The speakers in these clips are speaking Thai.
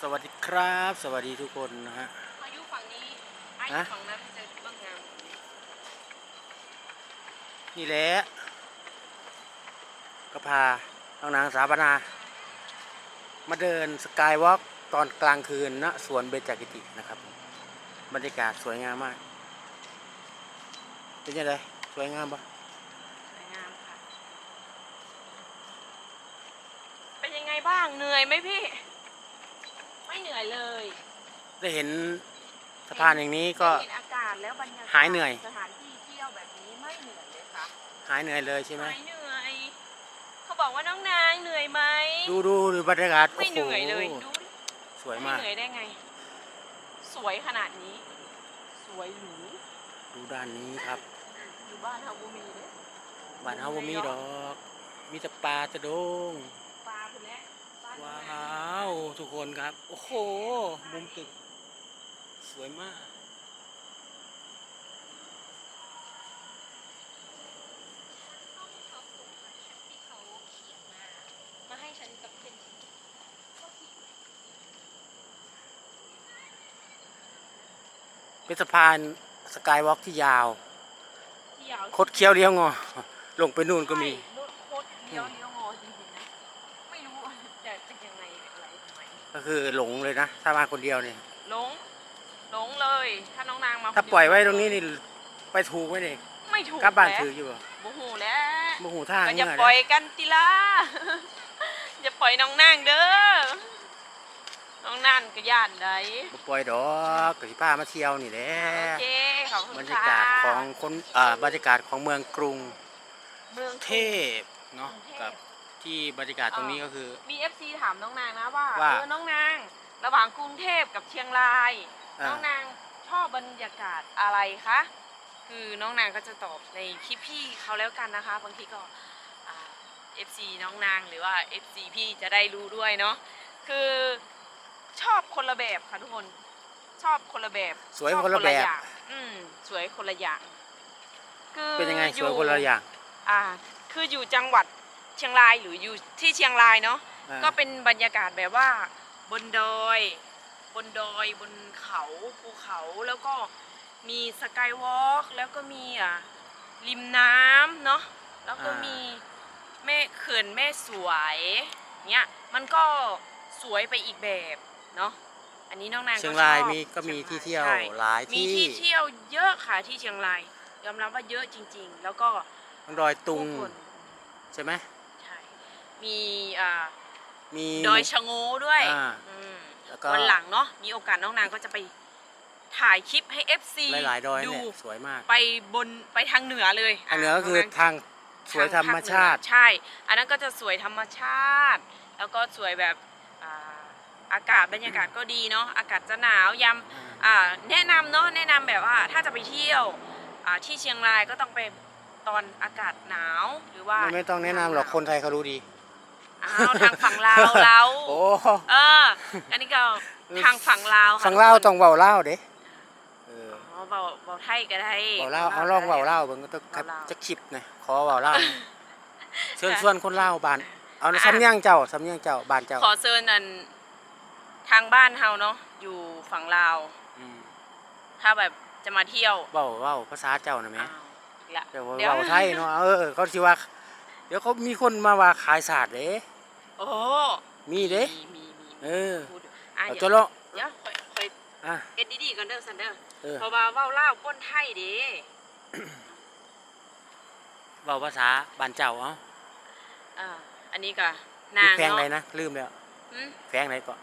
สวัสดีครับ สวัสดีทุกคนนะฮะพายุฝั่งนี้ไอ้อฮะยู่ฝั่งนั้นจะบ้างงามนี่แหละก็พาน้องนางสาวนา มาเดินสกายวอล์กตอนกลางคืนณสวนเบญจกิตินะครับ บรรยากาศสวยงามมาก เป็นยังไงสวยงามปะสวยงามค่ะ เป็นยังไงบ้างเหนื่อยไหมพี่ ไม่เหนื่อยเลยได้เห็นสะพานอย่างนี้ก็ เห็นอากาศแล้วบรรยากาศหายเหนื่อย สถานที่เที่ยวแบบนี้ไม่เหนื่อยเลยค่ะหายเหนื่อยเลยใช่ไหมหายเหนื่อยเขาบอกว่าน้องนางเหนื่อยไหมดูดูดูบรรยากาศไม่เหนื่อยเลยโอ้โหดูดิสวยไม่มากเหนื่อยได้ไง สวยขนาดนี้ สวยหรูดูด้านนี้ครับอยู่บ้านเฮาบุมีเลยบ้านเฮาบ่มีดอก มีแต่ปลาจะโดงปลาคุณแล้ วบ้านว้าวทุกคนครับ โอ้โห มุมตึก สวยมากที่เขาเขียนมามาให้ฉันกับเป็นเป็นสะพานสกายวอล์กที่ยาว ที่ยาวคดเคี้ยวเลี้ยวงอ ลงไปนู่นก็มีใช่รถโคตรเลี้ยวเลี้ยว ก็คือหลงเลยนะถ้ามาคนเดียวเนี่ยหลงหลงเลย ถ้าน้องนางมาถ้าคนเดีปล่อยไว้ตรงนี้นี่ไปถูกไว้เด็กไม่ถูกกลับบ้านแล้วถืออยู่บ่โมโหแล้วโมโหทางก็เมื่จะอปล่อยเลยกันติล่ะจะปล่อยน้องนางเด้อน้องนางก็ย่านไดบ่ปล่อยดอกกสิพามาเที่ยวนี่แหละโอเคขอบคุณบรรค่ะยากาศของคนอ่าบรรยากาศของเมืองกรุงเมืองเทพเนาะกรุงเทพกับ ที่บรรยากาศตรงนี้ก็คือ มีเอฟซีถามน้องนางนะว่าว่าเออน้องนาง ระหว่างกรุงเทพกับเชียงราย อ่า น้องนางชอบบรรยากาศอะไรคะคือน้องนางก็จะตอบในคลิปพี่เขาแล้วกันนะคะบางทีก็เอฟซีน้องนางหรือว่าเอฟซีพี่จะได้รู้ด้วยเนาะคือชอบคนละแบบค่ะทุกคนชอบคนละแบบสวยชอคนละแบบ อย่างอืมสวยคนละอย่างคือเป็นยังไงสวยอคนละอย่าง อ่า คืออยู่จังหวัด เชียงรายหรืออยู่ที่เชียงรายเนาะอ่า ก็เป็นบรรยากาศแบบว่าบนดอย บนดอยบนเขาภูเขาแล้วก็มีสกายวอล์กแล้วก็มีอะริมน้ำเนาะแล้วก็อ่ามี มีแม่เขื่อนแม่สวยเนี่ยมันก็สวยไปอีกแบบเนาะอันนี้น้องนางก็เชียงรายชอบมีก็มีชีที่ยงเที่ยวใช่ หลายมีที่ที่เที่ยวเยอะค่ะที่เชียงรายยอมรับว่าเยอะจริง ๆ แล้วก็ทั้งดอยตุงผู้คนใช่ไหมใช่ มีอ่ามีดอยชะโงด้วยอ่า อืมแล้วก็ วันหลังเนาะมีโอกาสน้องนางก็จะไปถ่ายคลิปให้ FC หลายๆดอยดูเนี่ย สวยมากไปบนไปทางเหนือเลยทางเหนือก็คือน้งทางสวยธรรมชาติทงภคเหนือใช่ อันนั้นก็จะสวยธรรมชาติ แล้วก็สวยแบบอ่าอากาศบรรยากาศก็ดีเนาะ อากาศจะหนาวยามอ่าแนะนำเนาะ แนะนำแบบว่าถ้าจะไปเที่ยวอ่าที่เชียงรายก็ต้องไปตอนอากาศหนาวหรือว่า ไม่ไม่ต้องแนะนำหรอกคนไทยเขารู้ดี อ้าวทางฝั่งลาวเราโอ้เออ อันนี้ก็ทางฝั่งลาวค่ะฝั่งเล่าวทุกคนต้องเบาเล่าวเด้เอออ๋อเบาเบาไทยก็ได้เบาเล่าวเอาลองเบาเล่าวเบิ่งก็ต้องเว้าลาวจะคลิปหนะขอเบาเล่าวเชิญค่ะชวนคนเล่าวบ้าน เอาอะสำเนียงเจ้าสำเนียงเจ้าบ้านเจ้าขอเชิญอันทางบ้านเฮาเนาะอยู่ฝั่งลาวอืมถ้าแบบจะมาเที่ยวเบาเบาภาษาเจ้านะแม่อ้าวอีกละเดี๋ยวเดี๋ยวเบาไทยเนาะเออเขาสิว่าเดี๋ยวเขามีคนมาว่าขายศาสตร์เด้ โอ้มีเด้มีมีมีเออพูดอยู่อะเอาเดี๋จะยวเลาะเดี๋ยวค่อยค่อยอะเอ็ดดีๆกันเด้อซันเด้อเออเพราะว่าเว้าลาวป้นไทยเด้เบาภาษาบ้านเจ้าเอ้าอ่าอันนี้ก็อนางแพงไหนเนาะนะลืมแล้วหืมแพงไหนก็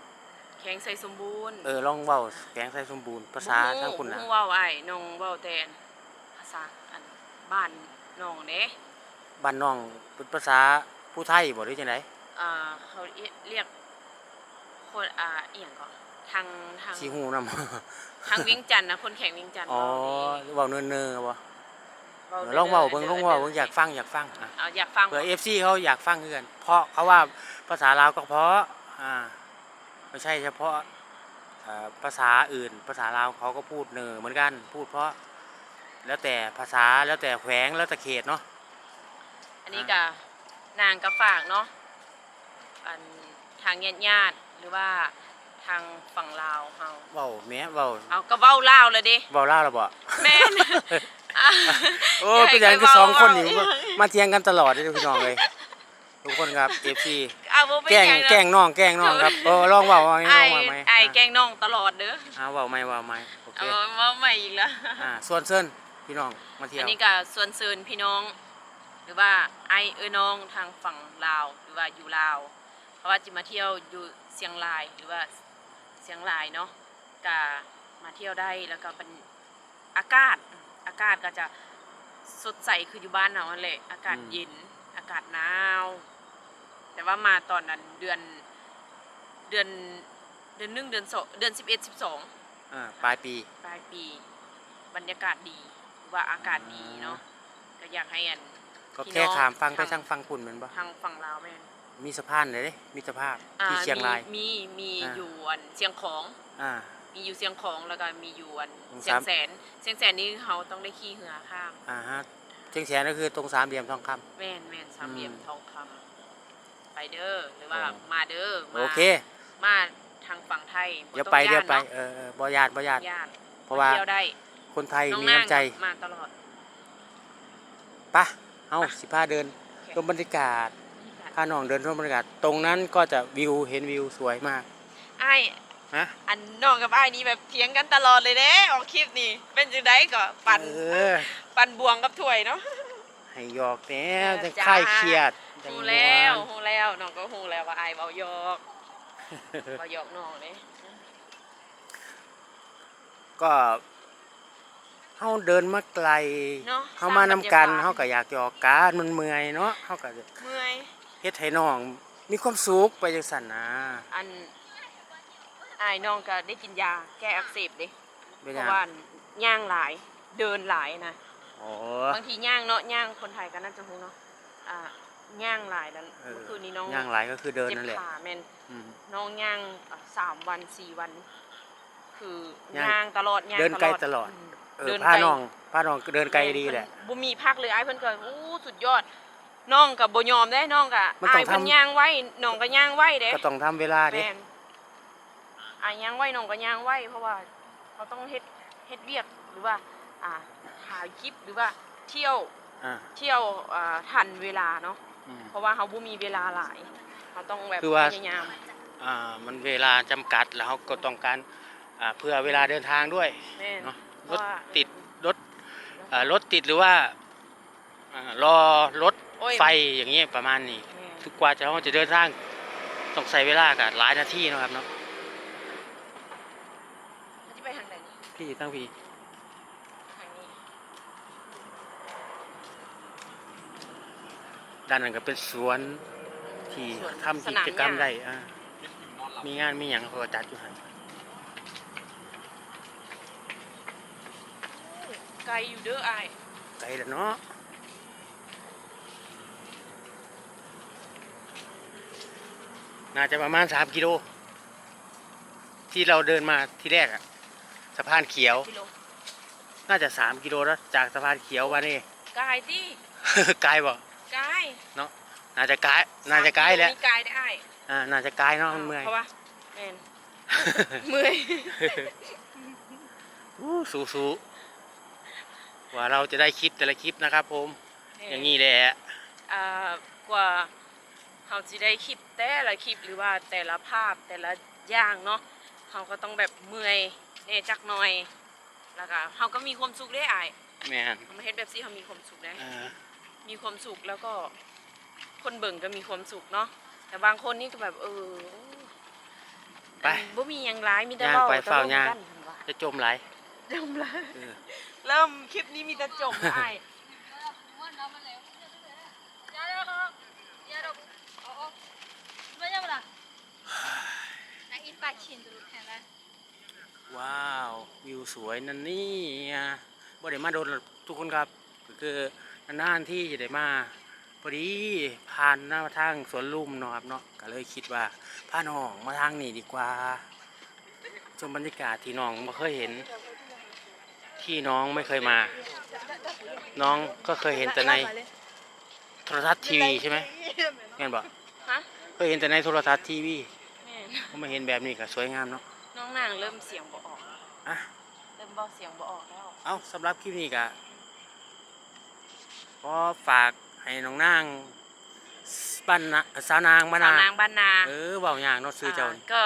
แข็งใส่สมบูรณ์ เออลองเว้าแพงใส่สมบูรณ์ภาษาทางคุณนะนะเว้าไอ้น้องเว้าแต่ภาษาอันบ้านน้องเด้บ้านน้องเป็นภาษาผู้ไทยบ่หรือจังได อ่าเขาเรียกคนอ่าเอียงก่อนทางทางสิฮู้นำทางเวียงจันทน์นะคนแข่งเวียงจันทน์อ๋อเว้านี่เว้าเนิ่นๆบ่เว้าเออลองเว้าเบิ่งลด้องเว้าเบิ่งอยากฟังอยากฟังอะเอาอยากฟังเผื่อ FC เขาอยากฟังคือกันเพราะเขาว่าภาษาลาวก็เพราะอ่าไม่ใช่เฉพาะเอ่อภาษาอื่น ภาษาลาวเขาก็พูดเนอเหมือนกันพูดเพราะแล้วแต่ภาษาแล้วแต่แขวงแล้วแต่เขตเนาะอันนี้ก็นางก็ฝากเนาะ อันทางญาติญาติๆหรือว่าทางฝั่งลาวเฮาเว้าแหม่เว้าเอาก็เว้าลาวเลยดิเว้าลาวแล้วบ่แม่นอะโอ้อย่าให้เป็นอย่างคือใครสองคนเว้านี่เว้ามาเถียงกันตลอดเลยพี่น้องเลยทุกคนครับ FC เอาบ่เป็นแกล้งหยังแกล้งน้องแกล้งน้องครับเออลองเว้าเอาให้น้ไอ้องเว้าไหมไอ้แกล้งน้องตลอดเด้ออ่าเว้าไหมเว้าไหมโอเคเอาเว้าใหม่อีกแล้วอ่าส่วนเซินพี่น้องมาเที่ยอัวนนี้ก็ส่วนเสริญพี่น้อง หรือว่าไอเอ้อน้องทางฝั่งลาวหรือว่าอยู่ลาว เพราะว่าจะมาเที่ยวอยู่เชียงรายหรือว่าเชียงรายเนาะก็มาเที่ยวได้แล้วก็เป็นอากาศอากาศก็จะสดใสคืออยู่บ้านเรานั่นแหละอากาศเย็นอากาศหนาว แต่ว่ามาตอนนั้นเดือนเดือนเดือนหนึ่งเดือนสองเดือนสิบเอ็ดสิบสองอ่าปลายปี ปลายปี บรรยากาศดีหรือว่าอากาศดีเนาะก็อยากให้อันก็พี่แค่น้องถามฟังไปทางทางฟังคุณแมันบ่ทางฝั่งลาวแม่น มีสะพานเลยเด้มีสะพานอ่ที่เชียงราย มีมีอ่า อยู่อันเชียงของ อ่า มีอยู่เชียงของแล้วก็มีอยู่อันตรงเชียงสาม แสนเชียงแสนนี่เขาต้องได้ขี่เหือข้าม อ่าฮะเชียงแสนก็คือตรงสามเหลี่ยมทองคำ แม่นแม่นสามเหลี่ยมอืมทองคำไปเด้อหรือว่าโอ้มาเด้อมาโอเค มาทางฝั่งไทยบ่เดี๋ยวต้องไปเดี๋ยวานไปนาะเออเออบ่ญาติบ่ญาติญาติเพราะว่าเที่ยวได้คนไทยน้องมีนางน้ำใจมาตลอดปะเอาสิพาเดินชมบรรยากาศ พาน้องเดินชมบรรยากาศตรงนั้นก็จะวิวเห็นวิวสวยมากไอ้ายฮะอันน้องกับไอ้ายนี่แบบเถียงกันตลอดเลยเด้ออกคลิปนี่ เป็นจังไดก็ปั่นเออปั่นบวงกับถ้วยเนาะให้หยอกแล้วเออจะจ้าคลายเครียดจังฮูม่นแล้วฮูแล้วน้องก็ฮูแล้วว่าไอ้ายเบาหยอกเบาหยอกน้องเด้ก็เฮาเดินมาไกลเนาะเฮามานำกันสร้งบรรยเฮาก็อยากหยอกกันมันเมื่อยเนาะเฮาก็เมื่อย เฮ็ดให้น้องมีความสุขไปจังซั่นนะอันไอ้ายน้องก็ได้กินยาแก้อักเสบเด้เป็นเพหยัราะงว่าย่างหลายเดินหลายนะอ๋อ บางทีย่างเนาะย่างคนไทยก็น่าจะฮู้เนาะอ่าย่างหลายนั้นเออ เมื่อคืนนี้น้องย่างหลายก็คือเดินเจ็บนั่นแหละขาแม่นอืม น้องย่างอะสามวันสี่วัน คือย่างย่างย่างตลอดย่างเดินไกลตลอด ม เออเดินพาไกลน้องพาน้องเดินไกลดีแหละ บ่มีพักเลยไอ้ายเพิ่นก็อู้สุดยอด น้องก็บ่ยอมได้น้องก็มันต้อ้าองยเพิ่นทำย่างไว้น้องก็ย่างไว้เด้ก็ต้องทำเวลาเด้แม่นอ้ายย่างไว้น้องก็ย่างไว้เพราะว่าเขาต้องเฮ็ดเฮ็ดเวียกหรือว่า อ่าถ่ายคลิปหรือว่าเที่ยวอ่าเที่ยวอ่าทันเวลาเนาะอืม เพราะว่าเขาบ่มีเวลาหลายเขาต้องแบบคือว่า พยายามอ่ามันเวลาจำกัดแล้วเขาก็ต้องการอ่าเพื่อเวลาเดินทางด้วย แม่นเนาะเพรราะถว่า ติด รถอ่ารถติดหรือว่าอ่ารอรถ โอ้ย ไฟอย่างเงี้ยประมาณนี้แม่นทุกกว่าจะเขาจะเดินทางต้องใช้เวลากับหลายนาทีเนาะครับเนาะเขาจะไปทางไหนนี่พี่ตั้งพี่ทางนี้ด้านนั้นก็เป็นสวนที่สวนทำสกินามจกรรมหญ้าได้อ่ามีงานมีอย่างเขาก็จัดอยู่หันไกลอยู่เด้ออ้ายไกลแล้วเนาะ น่าจะประมาณสามกิโล ที่เราเดินมาที่แรกอะสะพานเขียว กิโลน่าจะสามกิโลแล้วจากสะพานเขียวมานี่ไกลที่ไกลบ่ไกลน่าจะไกลน่าจะไกลแล้วสามโนี่ไกลได้อ้ายอ่า น่าจะไกลเนาะมันเมื่อย เพราะว่าแม่นเมื่อยอู้สู้สู้ว่าเราจะได้คลิปแต่ละคลิปนะครับผม อย่างนี้แหละ อ่ากว่า เขาจะได้คลิปแต่ละคลิปหรือว่าแต่ละภาพแต่ละอย่างเนาะเขาก็ต้องแบบเมื่อยเน่จักหน่อยแล้วก็เขาก็มีความสุขได้อายแม่นเขามาเฮ็ดแบบซี่เขามีความสุขได้อ่ามีความสุขแล้วก็ คนเบิ่งก็มีความสุขเนาะแต่บางคนนี่ก็แบบเออไป บ่มีหยังร้ายมีแต่ย่างเว้าไปแต่เฝ้าลมย่างกันหั่นว่ะจะจมไหลายจมละเออ เริ่มคลิปนี้มีแต่จ มนะอ้ายว้าววิวสวยนั่นนี่อะบ่ได้มาโดนหรอกทุกคนครับก็คือนานๆที่จะได้มาพอดีผ่านหน้าทางสวนลุมเนาะครับเนาะก็เลยคิดว่าพาน้องมาทางนี้ดีกว่าชมบรรยากาศที่น้องไม่เคยเห็น ที่น้องไม่เคยมา น้องก็เคยเห็นแต่ในโทรทัศน์ทีวีใช่ไหมแม่นบอกฮะเคยเห็นแต่ในโทรทัศน์ทีวีแม่น ผมมาเห็นแบบนี้ก็สวยงามเนาะน้องนางเริ่มเสียงบ่ออก อะเริ่มเบาเสียงบ่ออกแล้ว เอาสำหรับคลิปนี้ก็ขอฝากให้น้องนางบ้านนะสาวนางบ้านสาวนานางบ้านนาเออเบาอย่างเนาะซื้อเจ้าาก็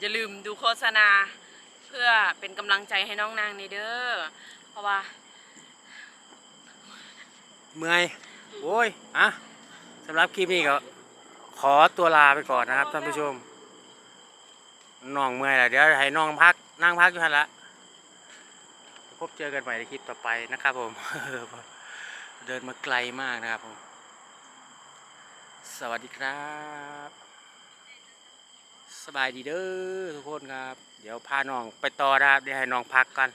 อย่าลืมดูโฆษณา เพื่อเป็นกำลังใจให้น้องนางในเด้อ เพราะว่าเมื่อยโอ้ยอะสำหรับคลิปนี้ก็ขอตัวลาไปก่อนนะครับท่านผู้ชม น้องเมื่อยแล้วเดี๋ยวให้น้องพักนั่งพักอยู่หันละพบเจอกันใหม่ในคลิปต่อไปนะครับผม เดินมาไกลมากนะครับผม สวัสดีครับ สบายดีเด้อทุกคนครับ เดี๋ยวพาน้องไปต่อนะครับเดี๋ยวให้น้องพักกัน